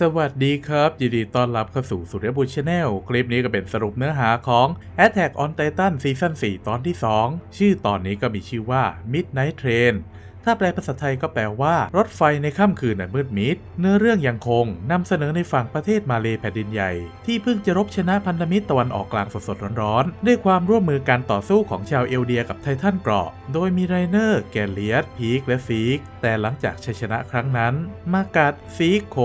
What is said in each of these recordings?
สวัสดีครับ ยินดีต้อนรับเข้าสู่สุริยบุตรชาแนลคลิปนี้ก็เป็นสรุปเนื้อหาของ Attack on Titan ซีซั่น4ตอนที่ 2 ชื่อตอนนี้ก็มีชื่อว่า Midnight Train ถ้าแปลภาษาไทยก็แปลว่า รถไฟในค่ำคืนอันมืดมิด เนื้อเรื่องยังคงนำเสนอในฝั่งประเทศมาเลแผ่นดินใหญ่ ที่เพิ่งจะรบชนะพันธมิตรตะวันออกกลางสดๆร้อนๆ ด้วยความร่วมมือการต่อสู้ของชาวเอลเดียกับไททันเกราะ โดยมีไรเนอร์ แกเลียส พีก และซีก แต่หลังจากชัยชนะครั้งนั้น มากัดซีกโค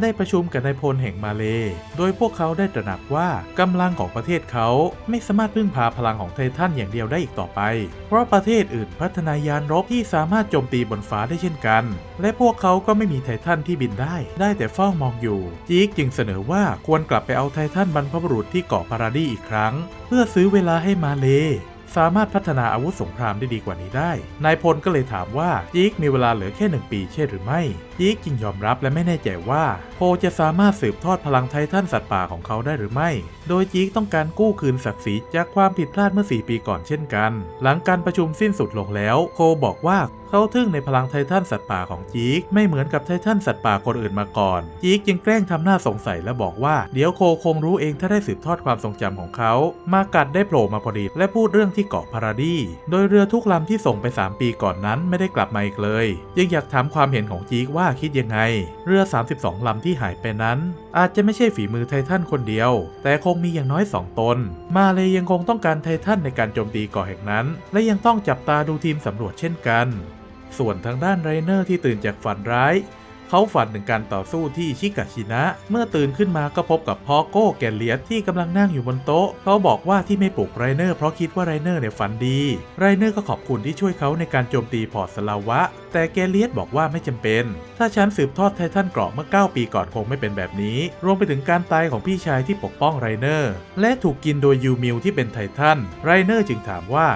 ได้ประชุมกับนายพลแห่งมาเล โดยพวกเขาได้ตระหนักว่ากำลังของประเทศเขาไม่สามารถพึ่งพาพลังของไททันอย่างเดียวได้อีกต่อไป เพราะประเทศอื่นพัฒนายานรบที่สามารถจมตีบนฟ้าได้เช่นกัน และพวกเขาก็ไม่มีไททันที่บินได้ ได้แต่เฝ้ามองอยู่ จีกจึงเสนอว่าควรกลับไปเอาไททันบรรพบุรุษที่เกาะพาราดีอีกครั้ง เพื่อซื้อเวลาให้มาเลสามารถพัฒนาอาวุธสงครามได้ดีกว่านี้ได้ นายพลก็เลยถามว่าจีกมีเวลาเหลือแค่หนึ่งปีใช่หรือไม่ จีกจึงยอมรับและไม่แน่ใจว่า โพจะสามารถสืบทอดพลังไททันสัตว์ป่าของเขาได้หรือไม่ โดยจีกต้องการกู้คืนศักดิ์ศรีจากความผิดพลาดเมื่อ 4 ปีก่อนเช่นกัน หลังการประชุมสิ้นสุดลงแล้ว โคบอกว่าเขาทึ่งในพลังไททันสัตว์ป่าของจีกไม่เหมือนกับไททันสัตว์ป่าคนอื่นมาก่อน จีกจึงแกล้งทำหน้าสงสัยและบอกว่าเดี๋ยวโคคงรู้เองถ้าได้สืบทอดความทรงจำของเขา มากัดได้โผล่มาพอดีและพูดเรื่องที่เกาะพาราดีโดยเรือทุกลำที่ส่งไป 3 ปีก่อนนั้นไม่ได้กลับมาอีกเลยยังอยากถามความเห็นของจีกว่าคิดยังไง เรือ 32 ลำที่หายไปนั้น อาจจะไม่ใช่ฝีมือไททันคนเดียว แต่คงมีอย่างน้อย 2 ตน มาเลยยังคงต้องการไททันในการโจมตีเกาะแห่งนั้น และยังต้องจับตาดูทีมสำรวจเช่นกัน ส่วนทางด้านไรเนอร์ที่ตื่นจากฝันร้าย เขาฝันถึงการต่อสู้ที่ชิกาชินะ เมื่อตื่นขึ้นมาก็พบกับพอโก้แกลเลียสที่กำลังนั่งอยู่บนโต๊ะ เขาบอกว่าที่ไม่ปลุกไรเนอร์เพราะคิดว่าไรเนอร์เนี่ยฝันดี ไรเนอร์ก็ขอบคุณที่ช่วยเขาในการโจมตีพอร์ตสลาวะ แต่แกลเลียสบอกว่าไม่จำเป็น ถ้าฉันสืบทอดไททันเกราะเมื่อ 9 ปีก่อนคงไม่เป็นแบบนี้ รวมไปถึงการตายของพี่ชายที่ปกป้องไรเนอร์ และถูกกินโดยยูมิลที่เป็นไททัน ไรเนอร์จึงถามว่า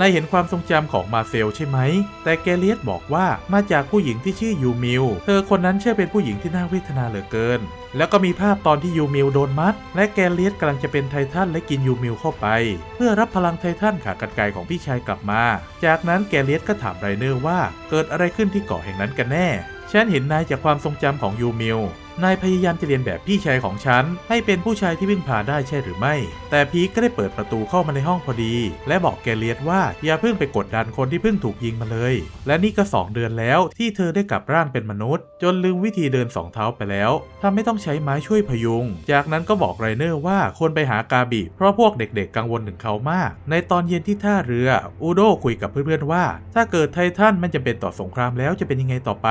นายเห็นความทรงจำของมาเซลใช่ไหม แต่แกเลียสบอกว่ามาจากผู้หญิงที่ชื่อยูมิลเธอคนนั้นเชื่อเป็นผู้หญิงที่น่าเวทนาเหลือเกิน แล้วก็มีภาพตอนที่ยูมิลโดนมัด และแกเลียสกำลังจะเป็นไททันและกินยูมิลเข้าไป เพื่อรับพลังไททันขากรรไกรของพี่ชายกลับมา จากนั้นแกเลียสก็ถามไรเนอร์ว่า เกิดอะไรขึ้นที่เกาะแห่งนั้นกันแน่ ฉันเห็นนายจากความทรงจำของยูมิล นายพยายามจะเรียนแบบพี่ชายของฉัน ให้เป็นผู้ชายที่วิ่งผ่าได้ใช่หรือไม่ แต่พีคก็ได้เปิดประตูเข้ามาในห้องพอดี และบอกแกเลียดว่าอย่าเพิ่งไปกดดันคนที่เพิ่งถูกยิงมาเลย และนี่ก็ 2 เดือนแล้วที่เธอได้กลับร่างเป็นมนุษย์ จนลืมวิธีเดินสองเท้าไปแล้วทำไม่ต้องใช้ไม้ช่วยพยุง จากนั้นก็บอกไรเนอร์ว่าควรไปหากาบิเพราะพวกเด็กๆกังวลถึงเขามาก ในตอนเย็นที่ท่าเรือ อูโดคุยกับเพื่อนๆว่า ถ้าเกิดไททันมันจะเป็นต่อสงครามแล้วจะเป็นยังไงต่อไป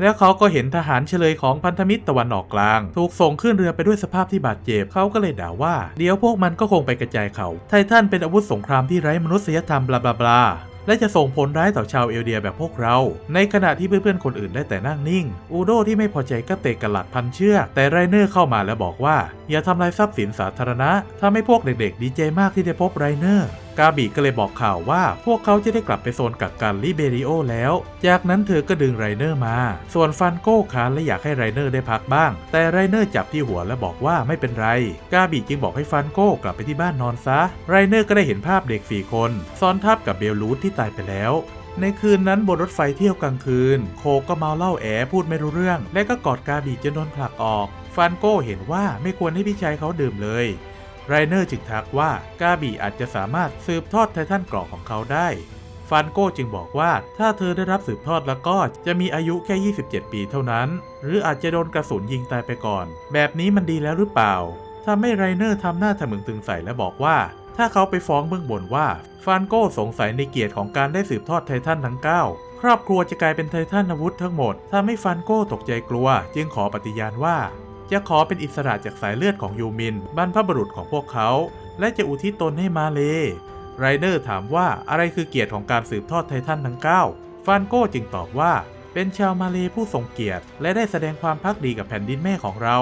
แล้วเขาก็เห็นทหารเฉลยของพันธมิตรตะวันออกกลาง ถูกส่งขึ้นเรือไปด้วยสภาพที่บาดเจ็บเขาก็เลยด่าว่า เดี๋ยวพวกมันก็คงไปกระจายเขา ไททันเป็นอาวุธสงครามที่ไร้มนุษยธรรมบลาบลาบลาและจะส่งผลร้ายต่อชาวเอลเดียแบบพวกเรา ในขณะที่เพื่อนๆคนอื่นได้แต่นั่งนิ่ง อูโดที่ไม่พอใจก็เตะกระหลัดพันเชือก แต่ไรเนอร์เข้ามาแล้วบอกว่า อย่าทำลายทรัพย์สินสาธารณะทำให้พวกเด็กๆ ดีใจมากที่ได้พบไรเนอร์ กาบิก็เลยบอกข่าวว่าพวกเขาจะได้กลับไปโซนกักกันลิเบริโอแล้ว จากนั้นเธอก็ดึงไรเนอร์มา ส่วนฟันโก้คานและอยากให้ไรเนอร์ได้พักบ้าง แต่ไรเนอร์จับที่หัวและบอกว่าไม่เป็นไร กาบิจึงบอกให้ฟันโก้กลับไปที่บ้านนอนซะ ไรเนอร์ก็ได้เห็นภาพเด็กสี่คนซ้อนทับกับเบลลูธที่ตายไปแล้วในคืนนั้นบนรถไฟเที่ยวกลางคืน โคก็เมาเหล้าแอพูดไม่รู้เรื่อง และก็กอดกาบิจนโดนผลักออก ฟันโก้เห็นว่าไม่ควรให้พี่ชายเขาดื่มเลย ไรเนอร์จึงทักว่ากาบีอาจจะสามารถสืบทอดไททันเกราะของเขาได้ฟันโก้จึงบอกว่าถ้าเธอได้รับสืบทอดแล้วก็จะมีอายุแค่ 27 ปีเท่านั้น หรืออาจจะโดนกระสุนยิงตายไปก่อน แบบนี้มันดีแล้วหรือเปล่าทำให้ไรเนอร์ทำหน้าทะมึงตึงใส่และบอกว่า ถ้าเขาไปฟ้องเบื้องบนว่าฟันโก้สงสัยในเกียรติของการได้สืบทอดไททันทั้ง 9ครอบครัวจะกลายเป็นไททันอาวุธทั้งหมดทำให้ฟันโก้ตกใจกลัว จึงขอปฏิญาณว่า จะขอเป็นอิสระจากสายเลือดของยูมิน บรรพบุรุษของพวกเขา และจะอุทิศตนให้มาเลไรเดอร์ถามว่าอะไรคือเกียรติของการสืบทอดไททันทั้ง 9 ฟานโก้จึงตอบว่า เป็นชาวมาเลผู้ทรงเกียรติ และได้แสดงความพักดีกับแผ่นดินแม่ของเรา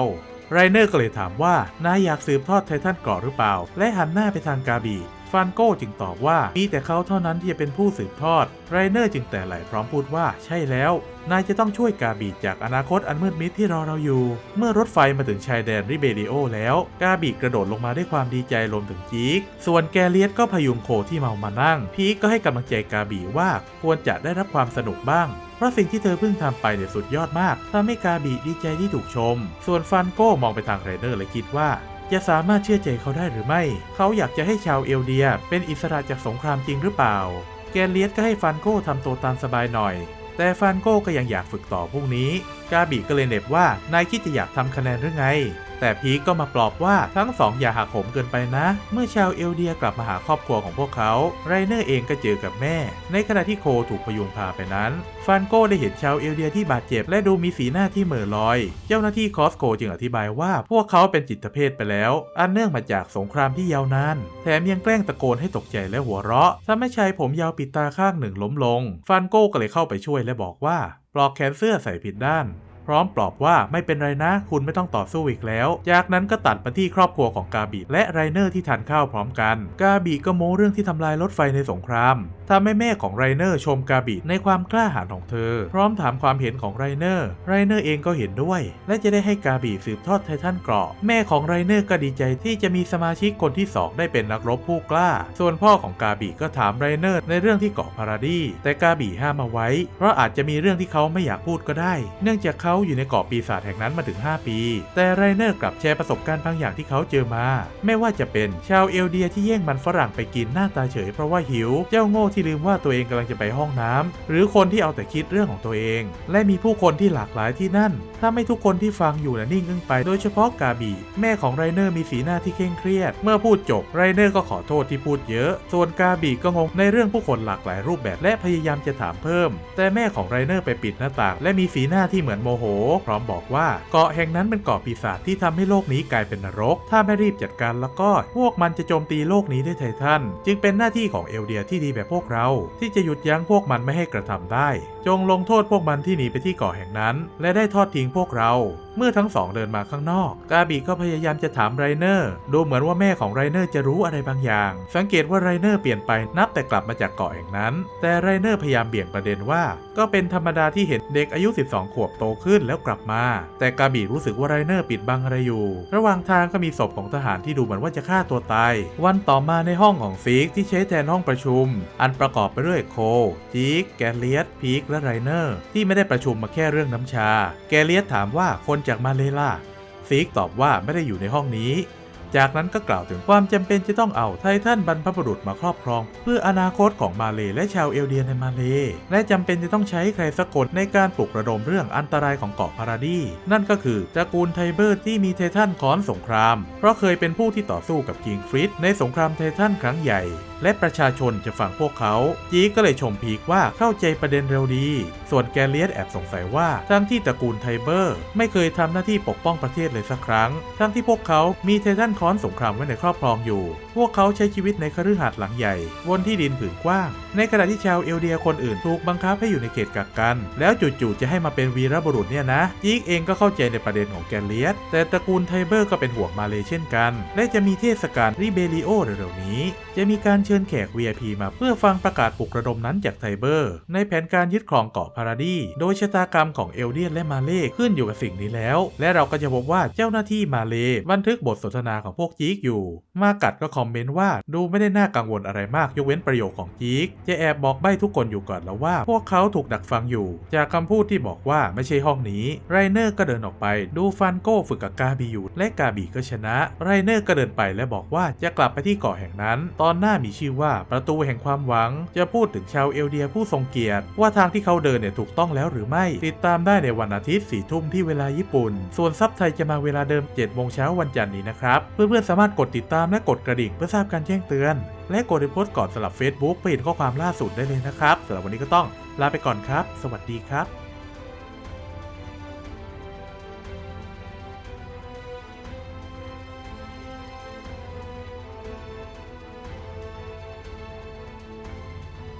ไรเนอร์ก็เลยถามว่านายอยากสืบทอดไททันกราะหรือเปล่า และหันหน้าไปทางกาบี ฟานโก้จึงตอบว่ามีแต่เขาเท่านั้นที่จะเป็นผู้สืบทอดไรเนอร์จึงแต่ไหลพร้อมพูดว่าใช่แล้ว นายจะต้องช่วยกาบีจากอนาคตอันมืดมิดที่รอเราอยู่ เมื่อรถไฟมาถึงชายแดนริเบริโอแล้ว กาบีกระโดดลงมาด้วยความดีใจรวมถึงจีกส่วนแกเลียสก็พยุงโคที่เมามานั่ง พีกก็ให้กำลังใจกาบีว่าควรจะได้รับความสนุกบ้างเพราะสิ่งที่เธอเพิ่งทำไปเนี่ยสุดยอดมากทำให้กาบีดีใจที่ถูกชม ส่วนฟันโก้มองไปทางไรเนอร์และคิดว่า จะสามารถเชื่อใจเขาได้หรือไม่ เขาอยากจะให้ชาวเอลเดีย เป็นอิสระจากสงครามจริงหรือเปล่า แกเลียสก็ให้ฟันโก้ทำตัวตามสบายหน่อย แต่ฟันโก้ก็ยังอยากฝึกต่อพรุ่งนี้ กาบีก็เลยเน็บว่านายคิดจะอยากทำคะแนนหรือไง แต่พีคก็มาปลอบว่าทั้งสองอย่าหักโหมเกินไปนะ เมื่อชาวเอลเดียกลับมาหาครอบครัวของพวกเขา ไรเนอร์เองก็เจอกับแม่ ในขณะที่โคถูกพยุงพาไปนั้นฟันโก้ได้เห็นชาวเอลเดียที่บาดเจ็บและดูมีสีหน้าที่เหม่อลอย เจ้าหน้าที่คอสโกจึงอธิบายว่าพวกเขาเป็นจิตเภทไปแล้ว อันเนื่องมาจากสงครามที่ยาวนาน แถมยังแกล้งตะโกนให้ตกใจและหัวเราะทำให้ชายผมยาวปิดตาข้างหนึ่งล้มลงฟันโก้ก็เลยเข้าไปช่วยและบอกว่าปลอกแขนเสื้อใส่ผิดด้าน ร้อมปลอบว่าไม่เป็นไรนะ คุณไม่ต้องต่อสู้อีกแล้ว จากนั้นก็ตัดมาที่ครอบครัวของกาบีและไรเนอร์ที่ทานข้าวพร้อมกัน กาบีก็โม้เรื่องที่ทำลายรถไฟในสงครามทำให้แม่ของไรเนอร์ชมกาบีในความกล้าหาญของเธอ พร้อมถามความเห็นของไรเนอร์ไรเนอร์เองก็เห็นด้วย และจะได้ให้กาบีสืบทอดไททันเกราะ แม่ของไรเนอร์ก็ดีใจที่จะมีสมาชิกคนที่สองได้เป็นนักรบผู้กล้า ส่วนพ่อของกาบีก็ถามไรเนอร์ในเรื่องที่เกาะพาราดีแต่กาบีห้ามเอาไว้ เพราะอาจจะมีเรื่องที่เขาไม่อยากพูดก็ได้ เนื่องจากเขาอยู่ในเกาะปีศาจแห่งนั้นมาถึง 5 ปี แต่ไรเนอร์กลับแชร์ประสบการณ์บางอย่างที่เขาเจอมา ไม่ว่าจะเป็นชาวเอลเดียที่แย่งมันฝรั่งไปกินหน้าตาเฉยเพราะว่าหิว เจ้าโง่ที่ลืมว่าตัวเองกำลังจะไปห้องน้ำหรือคนที่เอาแต่คิดเรื่องของตัวเอง และมีผู้คนที่หลากหลายที่นั่น ถ้าไม่ทุกคนที่ฟังอยู่นะนิ่งอึ้งไป โดยเฉพาะกาบี แม่ของไรเนอร์มีสีหน้าที่เคร่งเครียด เมื่อพูดจบไรเนอร์ก็ขอโทษที่พูดเยอะ ส่วนกาบีก็งงในเรื่องผู้คนหลากหลายรูปแบบและพยายามจะถามเพิ่ม แต่แม่ของไรเนอร์ไปปิดหน้าต่าง และมีสีหน้าที่เหมือนโมโหพร้อมบอกว่าเกาะแห่งนั้นเป็นเกาะปีศาจที่ทำให้โลกนี้กลายเป็นนรก ถ้าไม่รีบจัดการแล้วก็พวกมันจะโจมตีโลกนี้ด้วยไททัน จึงเป็นหน้าที่ของเอลเดียที่ดีแบบพวกเรา ที่จะหยุดยั้งพวกมันไม่ให้กระทำได้จงลงโทษพวกมันที่หนีไปที่เกาะแห่งนั้น และได้ทอดทิ้งพวกเรา เมื่อทั้งสองเดินมาข้างนอก กาบีก็พยายามจะถามไรเนอร์ ดูเหมือนว่าแม่ของไรเนอร์จะรู้อะไรบางอย่าง สังเกตว่าไรเนอร์เปลี่ยนไปนับแต่กลับมาจากเกาะแห่งนั้น แต่ไรเนอร์พยายามเบี่ยงประเด็นว่า ก็เป็นธรรมดาที่เห็นเด็กอายุ 12 ขวบโตขึ้นแล้วกลับมา แต่กาบีรู้สึกว่าไรเนอร์ปิดบังอะไรอยู่ ระหว่างทางก็มีศพของทหารที่ดูเหมือนว่าจะฆ่าตัวตาย วันต่อมาในห้องของฟิกที่ใช้แทนห้องประชุม อันประกอบไปด้วยโคจิกแกเลียสพีกและไรเนอร์ ที่ไม่ได้ประชุมมาแค่เรื่องน้ำชา แกเลียสถามว่าคนจากมาเลล่าฟิกตอบว่าไม่ได้อยู่ในห้องนี้ จากนั้นก็กล่าวถึงความจำเป็นจะต้องเอาไททันบรรพบุรุษมาครอบครอง เพื่ออนาคตของมาเลและชาวเอลเดียในมาเลและจำเป็นจะต้องใช้ใครสักคนในการปลุกระดมเรื่องอันตรายของเกาะพาราดี นั่นก็คือตระกูลไทเบอร์ที่มีไททันค้อนสงคราม เพราะเคยเป็นผู้ที่ต่อสู้กับกิงฟริดในสงครามไททันครั้งใหญ่ และประชาชนจะฟังพวกเขา จีก็เลยชมพีกว่าเข้าใจประเด็นเร็วดี ส่วนแกเลียสแอบสงสัยว่าทั้งที่ตระกูลไทเบอร์ ไม่เคยทำหน้าที่ปกป้องประเทศเลยสักครั้ง ทั้งที่พวกเขามีไททันค้อนสงครามไว้ในครอบครองอยู่ พวกเขาใช้ชีวิตในคฤหาสน์หลังใหญ่บนที่ดินผืนกว้าง ในขณะที่ชาวเอลเดียคนอื่นถูกบังคับให้อยู่ในเขตกักกัน แล้วจู่ๆจะให้มาเป็นวีรบุรุษเนี่ยนะจีกเองก็เข้าใจในประเด็นของแกเลียสแต่ตระกูลไทเบอร์ก็เป็นห่วงมาเลยเช่นกัน และจะมีเทศกาลริเบลิโอเร็วๆนี้ จะมีการเชิญแขก VIP มาเพื่อฟังประกาศปลุกระดมนั้นจากไทเบอร์ ในแผนการยึดครองเกาะพาราดีโดยชะตากรรมของเอลเดียนและมาเล่ขึ้นอยู่กับสิ่งนี้แล้ว และเราก็จะพบว่าเจ้าหน้าที่มาเลบันทึกบทสนทนาของพวกจีกอยู่ มากัดก็คอมเมนต์ว่าดูไม่ได้น่ากังวลอะไรมากยกเว้นประโยคของจีกจะแอบบอกใบ้ทุกคนอยู่ก่อนแล้วว่า พวกเขาถูกดักฟังอยู่ จากคำพูดที่บอกว่าไม่ใช่ห้องนี้ไรเนอร์ก็เดินออกไป ดูฟันโก้ฝึกกับกาบีอยู่และกาบีก็ชนะไรเนอร์ก็เดินไปและบอกว่าจะกลับไปที่เกาะแห่งนั้น ตอนหน้ามีชื่อว่าประตูแห่งความหวัง จะพูดถึงชาวเอลเดียผู้ทรงเกียรติ ว่าทางที่เขาเดินเนี่ยถูกต้องแล้วหรือไม่ ติดตามได้ในวันอาทิตย์สี่ทุ่มที่เวลาญี่ปุ่น ส่วนซับไทยจะมาเวลาเดิม7จ็ดโมงเช้าวันจันทร์นี้นะครับ เพื่อนๆสามารถกดติดตามและกดกระดิ่งเพื่อทราบการแจ้งเตือน และกดรีโพสต์ก่อนสำหรับ Facebook เพื่อเห็นข้อความล่าสุดได้เลยนะครับสำหรับวันนี้ก็ต้องลาไปก่อนครับ สวัสดีครับ